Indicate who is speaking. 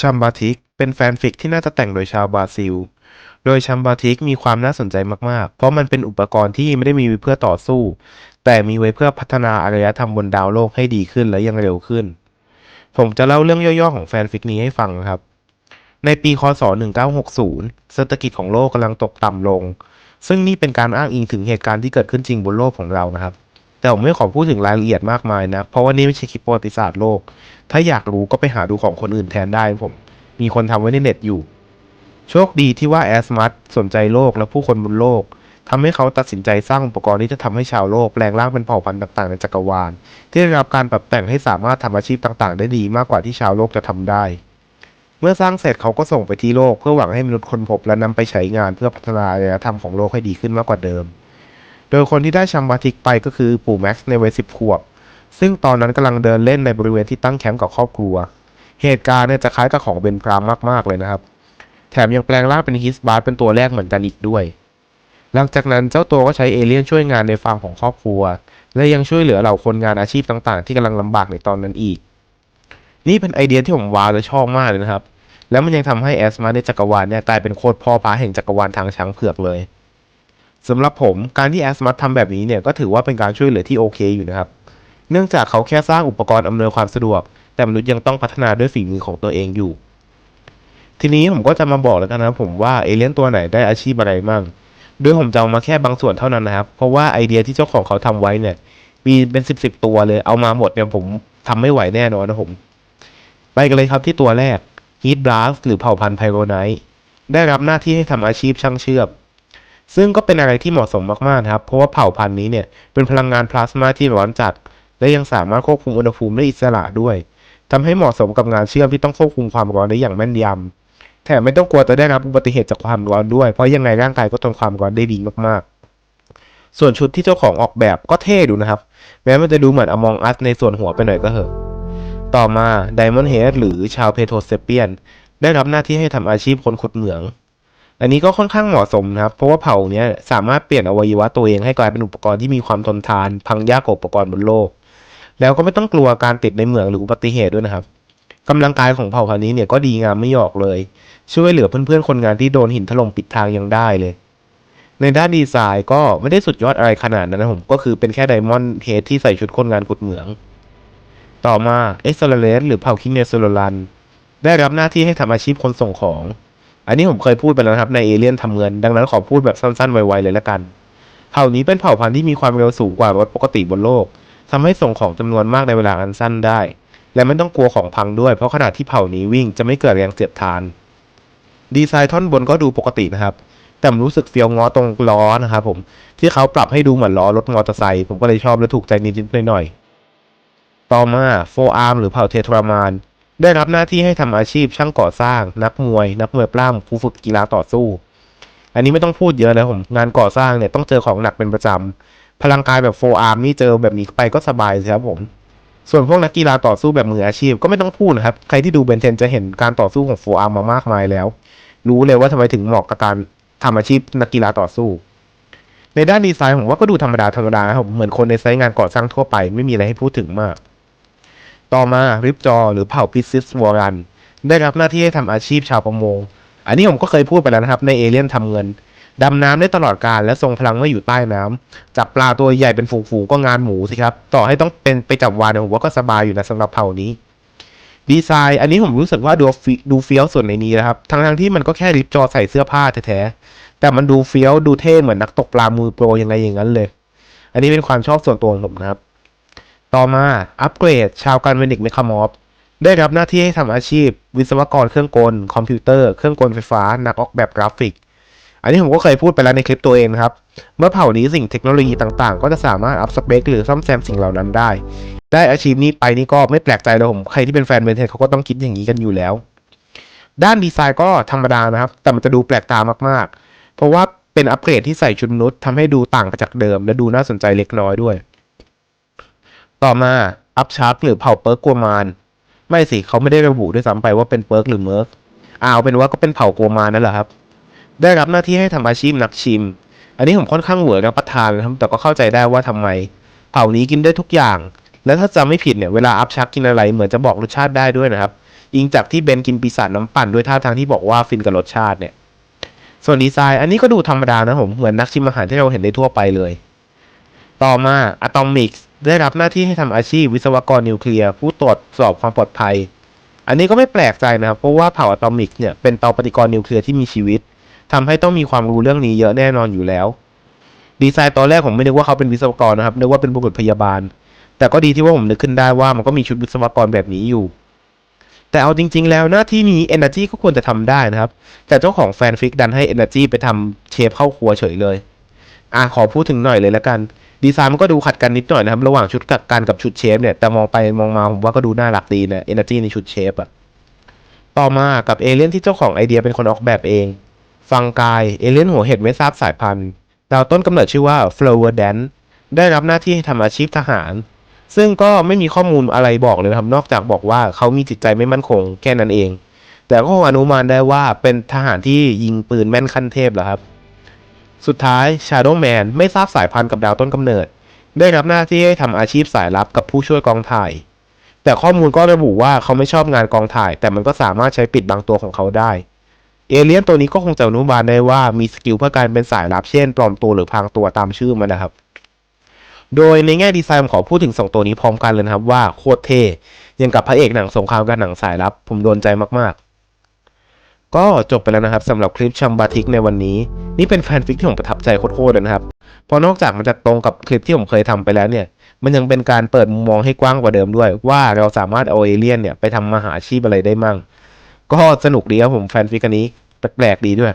Speaker 1: ชัมบาทิกเป็นแฟนฟิกที่น่าจะแต่งโดยชาวบราซิล โดยชัมบาทิกมีความน่าสนใจมาก ๆ เพราะมันเป็นอุปกรณ์ที่ไม่ได้มีไว้เพื่อต่อสู้ แต่มีไว้เพื่อพัฒนาอารยธรรมบนดาวโลกให้ดีขึ้นและยังเร็วขึ้น ผมจะเล่าเรื่องย่อ ๆ ของแฟนฟิกนี้ให้ฟังนะครับ ในปี คศ 1960 เศรษฐกิจของโลกกำลังตกต่ำลง ซึ่งนี่เป็นการอ้างอิงถึงเหตุการณ์ที่เกิดขึ้นจริงบนโลกของเรานะครับ แต่ผมไม่ขอพูดถึงรายละเอียดมากมายนะ เพราะว่านี่ไม่ใช่คลิปประวัติศาสตร์โลก ถ้าอยากรู้ก็ไปหาดูของคนอื่นแทนได้ผม มีคนทำไว้ในเน็ตอยู่ โชคดีที่ว่าแอสมัสสนใจโลกและผู้คนบนโลกทำให้เขาตัดสินใจสร้างอุปกรณ์ที่จะทำให้ชาวโลกแปลงร่างเป็นเผ่าพันธุ์ต่างๆในจักรวาล ที่ได้รับการปรับแต่งให้สามารถทำอาชีพต่างๆ ได้ดีมากกว่าที่ชาวโลกจะทำได้ เมื่อสร้างเสร็จเขาก็ส่งไปที่โลก เพื่อหวังให้มนุษย์คนพบและนำไปใช้งานเพื่อพัฒนาอารยธรรมของโลกให้ดีขึ้นมากกว่าเดิม โดยคนที่ได้ชัมบาทิกไปก็คือปู่แม็กซ์ในวัยสิบขวบ ซึ่งตอนนั้นกำลังเดินเล่นในบริเวณที่ตั้งแคมป์กับครอบครัว เหตุการณ์เนี่ยจะคล้ายกับของเบนพรามมาก ๆ เลยนะครับ แถมยังแปลงร่างเป็นฮิสบาร์เป็นตัวแรกเหมือนกันอีกด้วย หลังจากนั้นเจ้าตัวก็ใช้เอเลี่ยนช่วยงานในฟาร์มของครอบครัว และยังช่วยเหลือเหล่าคนงานอาชีพต่างๆ ที่กำลังลำบากในตอนนั้นอีก นี่เป็นไอเดียที่ผมว้าวและชอบมากเลยนะครับ แล้วมันยังทำให้แอสมาในจักรวาลเนี่ยกลายเป็นโคตรพ่อพาแห่งจักรวาลทางช้างเผือกเลย สำหรับผมการที่แอสมาทำแบบนี้เนี่ยก็ถือว่าเป็นการช่วยเหลือที่โอเคอยู่นะครับ เนื่องจากเขาแค่สร้างอุปกรณ์อำนวยความสะดวก แต่มนุษย์ยังต้องพัฒนาด้วยฝีมือของตัวเองอยู่ ทีนี้ผมก็จะมาบอกแล้วกันนะครับผมว่าเอเลี่ยนตัวไหนได้อาชีพอะไรมั่งโดยผมจะเอามาแค่บางส่วนเท่านั้นนะครับ เพราะว่าไอเดียที่เจ้าของเขาทำไว้เนี่ย มีเป็นสิบสิบตัวเลย เอามาหมดเนี่ยผมทำไม่ไหวแน่นอนนะผม ไปกันเลยครับที่ตัวแรก Heat Blast หรือเผ่าพันธุ์ไพโรไนท์ได้รับหน้าที่ให้ทำอาชีพช่างเชื่อม ซึ่งก็เป็นอะไรที่เหมาะสมมากๆนะครับ เพราะว่าเผ่าพันธุ์นี้เนี่ยเป็นพลังงานพลาสมาที่ร้อนจัด และยังสามารถควบคุมอุณหภูมิได้อิสระด้วยทำให้เหมาะสมกับงานเชื่อมที่ต้องควบคุมความร้อนได้อย่างแม่นยำแถมไม่ต้องกลัวจะได้รับอุบัติเหตุจากความร้อนด้วย เพราะยังไงร่างกายก็ทนความร้อนได้ดีมากๆ ส่วนชุดที่เจ้าของออกแบบก็เท่ดูนะครับ แม้มันจะดูเหมือนอมองอัสในส่วนหัวไปหน่อยก็เถอะ ต่อมาไดมอนด์เฮดหรือชาวเพโทเซเปียนได้รับหน้าที่ให้ทำอาชีพคนขุดเหมือง อันนี้ก็ค่อนข้างเหมาะสมนะครับ เพราะว่าเผ่าเนี้ยสามารถเปลี่ยนอวัยวะตัวเองให้กลายเป็นอุปกรณ์ที่มีความทนทาน พังยากกว่าอุปกรณ์บนโลก แล้วก็ไม่ต้องกลัวการติดในเหมืองหรืออุบัติเหตุด้วยนะครับกำลังกายของเผ่าพันธุ์นี้เนี่ยก็ดีงามไม่หยอกเลย ช่วยเหลือเพื่อนๆคนงานที่โดนหินถล่มปิดทางยังได้เลย ในด้านดีไซน์ก็ไม่ได้สุดยอดอะไรขนาดนั้นนะผมก็คือเป็นแค่ไดมอนด์เฮดที่ใส่ชุดคนงานขุดเหมือง ต่อมาเอ็กซ์เลสหรือเผ่าคิงเนโซโลลันได้รับหน้าที่ให้ทำอาชีพคนส่งของ อันนี้ผมเคยพูดไปแล้วนะครับในเอเลี่ยนทำเงิน ดังนั้นขอพูดแบบสั้นๆไวๆเลยละกัน เผ่านี้เป็นเผ่าพันธุ์ที่มีความเร็วสูงกว่ารถปกติบนโลกทำให้ส่งของจำนวนมากในเวลาอันสั้นได้ และไม่ต้องกลัวของพังด้วย เพราะขณะที่เผ่านี้วิ่งจะไม่เกิดแรงเสียดทาน ดีไซน์ท่อนบนก็ดูปกตินะครับ แต่ผมรู้สึกเฟี้ยวง้อตรงล้อนะครับผมที่เขาปรับให้ดูเหมือนล้อรถมอเตอร์ไซค์ผมก็เลยชอบและถูกใจนิดๆหน่อยๆต่อมาโฟอาร์มหรือเผ่าเททรามาน ได้รับหน้าที่ให้ทำอาชีพช่างก่อสร้าง นักมวย นักมวยปล้ำผู้ฝึกกีฬาต่อสู้ อันนี้ไม่ต้องพูดเยอะเลยผมงานก่อสร้างเนี่ยต้องเจอของหนักเป็นประจำพลังกายแบบโฟอาร์มนี่เจอแบบนี้ไปก็สบายสิครับผมส่วนพวกนักกีฬาต่อสู้แบบมืออาชีพก็ไม่ต้องพูดนะครับ ใครที่ดูเบนเทนจะเห็นการต่อสู้ของโฟอาร์มมามากมายแล้ว รู้เลยว่าทำไมถึงเหมาะกับการทำอาชีพนักกีฬาต่อสู้ ในด้านดีไซน์ผมว่าก็ดูธรรมดาธรรมดาครับเหมือนคนในไซต์งานก่อสร้างทั่วไปไม่มีอะไรให้พูดถึงมาก ต่อมาริปจอหรือเผ่าพิซิสวอรันได้รับหน้าที่ให้ทำอาชีพชาวประมง อันนี้ผมก็เคยพูดไปแล้วนะครับในเอเลี่ยนทำเงินดำน้ำได้ตลอดการและทรงพลังเมื่ออยู่ใต้น้ำจับปลาตัวใหญ่เป็นฝูงๆก็งานหมูสิครับ ต่อให้ต้องเป็นไปจับวาฬเนี่ยผมว่าก็สบายอยู่นะสำหรับเผ่านี้ดีไซน์อันนี้ผมรู้สึกว่าดูดูเฟี้ยวส่วนในนี้นะครับทั้งๆที่มันก็แค่ริบจอใส่เสื้อผ้าแท้ๆแต่มันดูเฟี้ยวดูเท่เหมือนนักตกปลามือโปรยังไงอย่างนั้นเลย อันนี้เป็นความชอบส่วนตัวของผมนะครับ ต่อมาอัปเกรด ชาวการเวนิกเมคามอฟได้รับหน้าที่ให้ทำอาชีพ วิศวกรเครื่องกล คอมพิวเตอร์ เครื่องกลไฟฟ้า นักออกแบบกราฟิก อันนี้ผมก็เคยพูดไปแล้วในคลิปตัวเองครับ เมื่อเผ่านี้สิ่งเทคโนโลยีต่างๆ ก็จะสามารถอัพสเปคหรือซ่อมแซมสิ่งเหล่านั้นได้ ได้อาชีพนี้ไปนี่ก็ไม่แปลกใจเลยผม ใครที่เป็นแฟนเบนเทนเขาก็ต้องคิดอย่างนี้กันอยู่แล้ว ด้านดีไซน์ก็ธรรมดานะครับ แต่มันจะดูแปลกตามากๆ เพราะว่าเป็นอัปเกรดที่ใส่ชุดมนุษย์ทำให้ดูต่างจากเดิม และดูน่าสนใจเล็กน้อยด้วย ต่อมาอัพชาร์กหรือเผ่าเปิร์กกัวมาน ไม่สิเขาไม่ได้ระบุด้วยซ้ำไปว่าเป็นเปิร์กหรือเมิร์กอ่าเอาเป็นว่าก็เป็นเผ่ากัวมานนั่นแหละครับ ได้รับหน้าที่ให้ทำอาชีพนักชิม อันนี้ผมค่อนข้างเหวอรับประทานนะครับแต่ก็เข้าใจได้ว่าทำไม เผ่านี้กินได้ทุกอย่าง แล้วถ้าจำไม่ผิดเนี่ยเวลาอัพชักกินอะไรเหมือนจะบอกรสชาติได้ด้วยนะครับอิงจากที่เบนกินปีศาจน้ำปั่นด้วยท่าทางที่บอกว่าฟินกับรสชาติเนี่ย ส่วนดีไซน์อันนี้ก็ดูธรรมดานะผมเหมือนนักชิมอาหารที่เราเห็นได้ทั่วไปเลย ต่อมา Atomics ได้รับหน้าที่ให้ทำอาชีพวิศวกรนิวเคลียร์ผู้ตรวจสอบความปลอดภัย อันนี้ก็ไม่แปลกใจนะครับ เพราะว่าเผ่าอะตอมิกเนี่ยเป็นเตาปฏิกรณ์นิวเคลียร์ที่มีชีวิตทำให้ต้องมีความรู้เรื่องนี้เยอะแน่นอนอยู่แล้ว ดีไซน์ตอนแรกผมไม่นึกว่าเขาเป็นวิศวกรนะครับนึกว่าเป็นบุรุษพยาบาล แต่ก็ดีที่ว่าผมนึกขึ้นได้ว่ามันก็มีชุดวิศวกรแบบนี้อยู่ แต่เอาจริง ๆ แล้วหน้าที่นี้ Energy ก็ควรจะทำได้นะครับ แต่เจ้าของแฟนฟิกดันให้ Energy ไปทำเชฟเข้าครัวเฉยเลย อะขอพูดถึงหน่อยเลยแล้วกัน ดีไซน์มันก็ดูขัดกันนิดหน่อยนะครับ ระหว่างชุดกักกันกับชุดเชฟเนี่ย แต่มองไปมองมาผมว่าก็ดูน่ารักดีนะ Energy ในชุดเชฟอะต่อมากับเอเลี่ยนที่เจ้าของไอเดียเป็นคนออกแบบเอง ฟังกายเอเลี่ยนหัวเห็ดไม่ทราบสายพันธุ์ดาวต้นกำเนิดชื่อว่า Flower Dan ได้รับหน้าที่ให้ทำอาชีพทหาร ซึ่งก็ไม่มีข้อมูลอะไรบอกเลยนะครับ นอกจากบอกว่าเขามีจิตใจไม่มั่นคงแค่นั้นเอง แต่ก็คงอนุมานได้ว่าเป็นทหารที่ยิงปืนแม่นขั้นเทพเหรอครับ สุดท้าย Shadow Man ไม่ทราบสายพันธุ์กับดาวต้นกำเนิด ได้รับหน้าที่ให้ทำอาชีพสายลับกับผู้ช่วยกองถ่าย แต่ข้อมูลก็ระบุว่าเขาไม่ชอบงานกองถ่าย แต่มันก็สามารถใช้ปิดบางตัวของเขาได้ เอเลี่ยนตัวนี้ก็คงจะอนุบาลได้ว่ามีสกิลเพื่อการเป็นสายลับเช่น ปลอมตัวหรือพรางตัวตามชื่อมันนะครับโดยในแง่ดีไซน์ผมขอพูดถึงสองตัวนี้พร้อมกันเลยนะครับว่าโคตรเท่ยังกับพระเอกหนังสงครามกับหนังสายลับ ผมโดนใจมากๆ ก็จบไปแล้วนะครับสำหรับคลิปชัมบาทิกในวันนี้ นี่เป็นแฟนฟิกที่ผมประทับใจโคตรๆเลยนะครับเพราะนอกจากมันจะตรงกับคลิปที่ผมเคยทำไปแล้วเนี่ย มันยังเป็นการเปิดมุมมองให้กว้างกว่าเดิมด้วย ว่าเราสามารถเอาเอเลี่ยนเนี่ยไปทำมาหาอาชีพอะไรได้มั่ง ก็สนุกดีครับผมแฟนฟิกอันนี้แปลกๆดีด้วย